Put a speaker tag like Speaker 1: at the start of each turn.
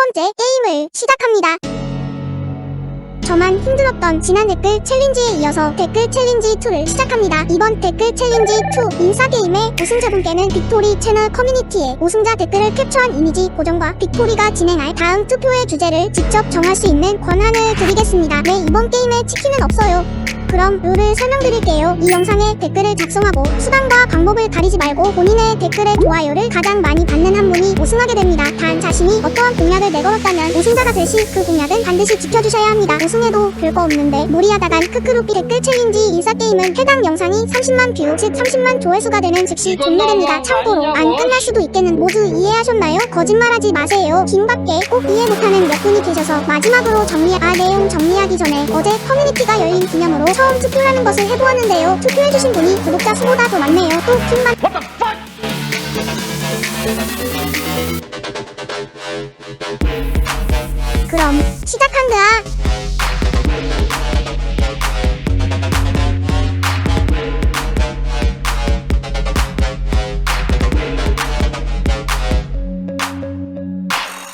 Speaker 1: 번째 게임을 시작합니다. 저만 힘들었던 지난 댓글 챌린지에 이어서 댓글 챌린지 2를 시작합니다. 이번 댓글 챌린지 2 인싸게임의 우승자분께는 빅토리 채널 커뮤니티에 우승자 댓글을 캡처한 이미지 고정과 빅토리가 진행할 다음 투표의 주제를 직접 정할 수 있는 권한을 드리겠습니다. 네, 이번 게임에 치킨은 없어요. 그럼 룰을 설명드릴게요. 이 영상에 댓글을 작성하고 수단과 방법을 가리지 말고 본인의 댓글에 좋아요를 가장 많이 받는 한 분이 우승하게 됩니다. 단 자신이 어떠한 공약을 내걸었다면 우승자가 될 시 그 공약은 반드시 지켜주셔야 합니다. 우승해도 별거 없는데 무리하다간 크크루피 댓글 챌린지 인싸게임은 해당 영상이 30만 뷰, 즉 30만 조회수가 되는 즉시 종료됩니다. 참고로 안 끝날 수도 있겠는 모두 이해하셨나요? 거짓말하지 마세요. 킹밖에 꼭 이해 못하는 몇 분이 계셔서 마지막으로 정리, 아 내용 정리하기 전에 어제 커뮤니티가 열린 기념으로 처음 투표하는 것을 해보았는데요. 투표해주신 분이 구독자 수보다 더 많네요. 또 킹만 그럼 시작한다.